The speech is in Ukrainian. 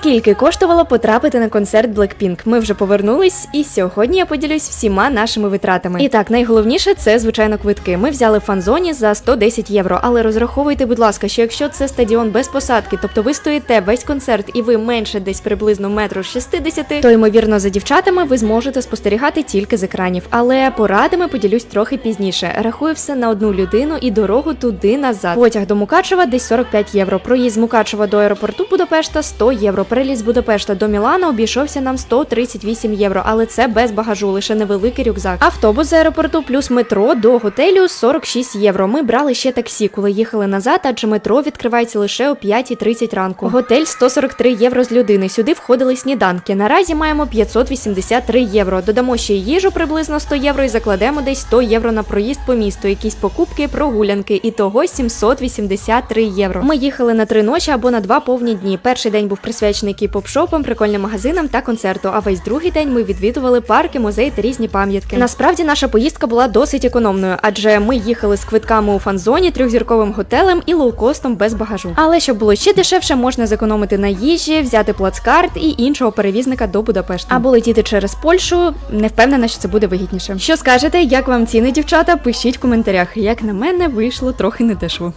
Скільки коштувало потрапити на концерт Blackpink? Ми вже повернулись, і сьогодні я поділюсь всіма нашими витратами. І так, найголовніше це звичайно квитки. Ми взяли фан-зоні за 110 євро. Але розраховуйте, будь ласка, що якщо це стадіон без посадки, тобто ви стоїте весь концерт і ви менше десь приблизно метру 60, то ймовірно за дівчатами ви зможете спостерігати тільки з екранів. Але порадами поділюсь трохи пізніше. Рахую все на одну людину і дорогу туди назад. Потяг до Мукачева десь 45 євро. Проїзд з Мукачева до аеропорту Будапешта 100 євро. Переліз Будапешта до Мілана обійшовся нам 138 євро, але це без багажу, лише невеликий рюкзак. Автобус з аеропорту плюс метро до готелю 46 євро. Ми брали ще таксі, коли їхали назад, адже метро відкривається лише о 5.30 ранку. Готель 143 євро з людини. Сюди входили сніданки. Наразі маємо 583 євро. Додамо ще їжу приблизно 100 євро і закладемо десь 100 євро на проїзд по місту, якісь покупки, прогулянки. І того 783 євро. Ми їхали на три ночі або на два повні дні. Перший день був присвячений кіп-поп-шопам, прикольним магазинам та концерту. А весь другий день ми відвідували парки, музеї та різні пам'ятки. Насправді наша поїздка була досить економною, адже ми їхали з квитками у фан-зоні, трьохзірковим готелем і лоукостом без багажу. Але щоб було ще дешевше, можна зекономити на їжі, взяти плацкарт і іншого перевізника до Будапешта. Або летіти через Польщу. Не впевнена, що це буде вигідніше. Що скажете, як вам ціни, дівчата? Пишіть в коментарях. Як на мене, вийшло трохи недешево.